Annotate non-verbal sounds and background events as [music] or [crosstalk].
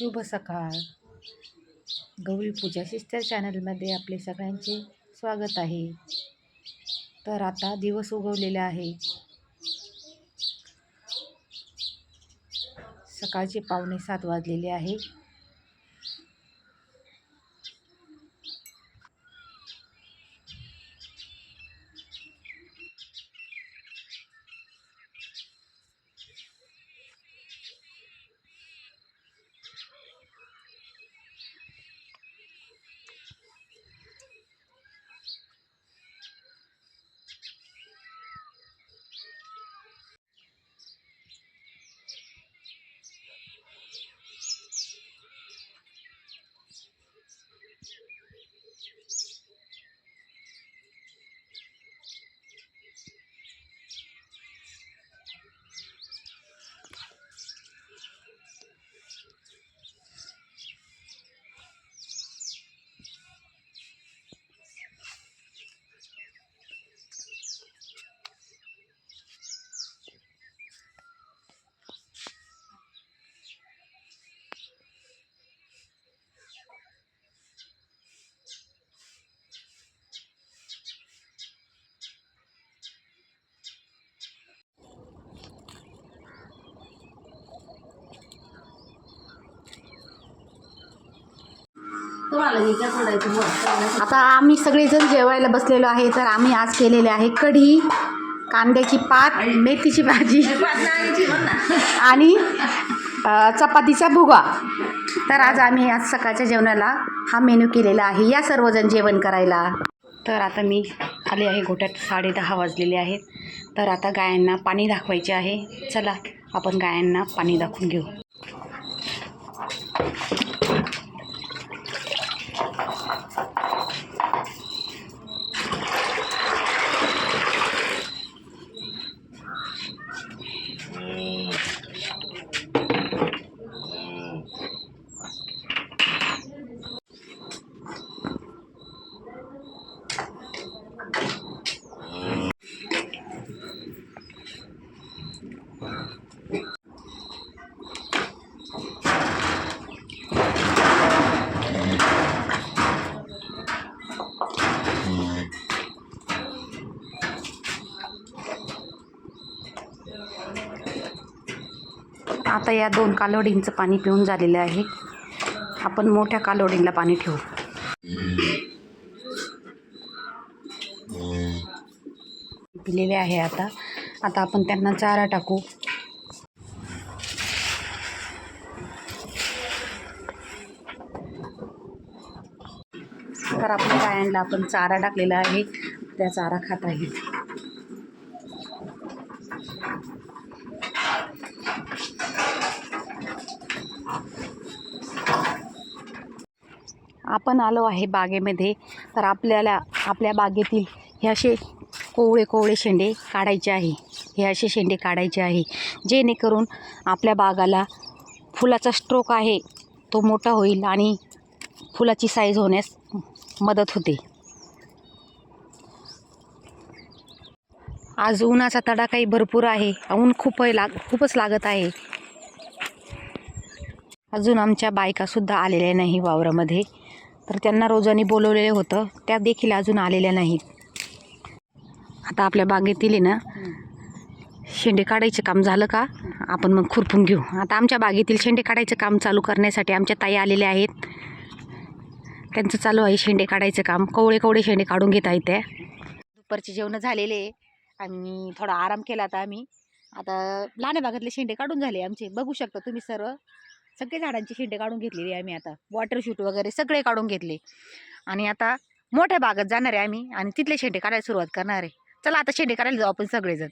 शुभ सकाळ. गौरी पूजा सिस्टर चॅनलमध्ये आपले सगळ्यांचे स्वागत आहे. तर आता दिवस उगवलेला आहे. सकाळचे पावणे सात वाजलेले आहे. आता आम्ही सगळेजण जेवायला बसलेलो आहे तर आम्ही आज केलेले आहे कढी कांद्याची पात मेथीची भाजी. [laughs] आणि चपातीचा भुगा. तर आज आम्ही आज सकाळच्या जेवणाला हा मेनू केलेला आहे या सर्वजण जेवण करायला. तर आता मी आले आहे गोट्यात साडे दहा वाजलेले आहेत. तर आता गायांना पाणी दाखवायचे आहे. चला आपण गायांना पाणी दाखवून घेऊ. आता या दोन कालोडींचं पाणी पिऊन झालेलं आहे. आपण मोठ्या कालोडींला पाणी ठेवू. पिलेले आहे आता. आता आपण त्यांना चारा टाकू. तर आपल्या गायांना आपण चारा टाकलेला आहे. त्या चारा खात आहे. आपण आलो आहे बागेमध्ये तर आपल्याला आपल्या बागेतील हे असे कोवळे कोवळे शेंडे काढायचे आहे. हे असे शेंडे काढायचे आहे जेणेकरून आपल्या बागाला फुलाचा स्ट्रोक आहे तो मोठा होईल आणि फुलाची साईज होण्यास मदत होते. आज उन्हाचा तडाखाही भरपूर आहे. ऊन खूप लाग खूपच लागत आहे. अजून आमच्या बायकासुद्धा आलेल्या नाही वावरामध्ये. तर त्यांना रोजानी बोलवलेलं होतं. त्या देखील अजून आलेल्या नाहीत. आता आपल्या बागेतील आहे ना शेंडे काढायचं काम झालं का आपण मग खुरपून घेऊ. आता आमच्या बागेतील शेंडे काढायचं काम चालू करण्यासाठी आमच्या ताई आलेल्या आहेत. त्यांचं चालू आहे शेंडे काढायचं काम. कवळे कवळे शेंडे काढून घेत आहेत त्या. दुपारचे जेवणं झालेले आहे. आणि थोडा आराम केला आता आम्ही. आता लहान भागातले शेंडे काढून झाले आमचे. बघू शकता तुम्ही सर्व. सगळे झाडांची शेंडे काढून घेतलेली आहे आम्ही आता. वॉटर शूट वगैरे सगळे काढून घेतले. आणि आता मोठ्या बागेत जाणार आहे आम्ही आणि तिथले शेंडे काढायला सुरुवात करणार आहे. चला आता शेंडे काढायला जाऊ आपण सगळेजण.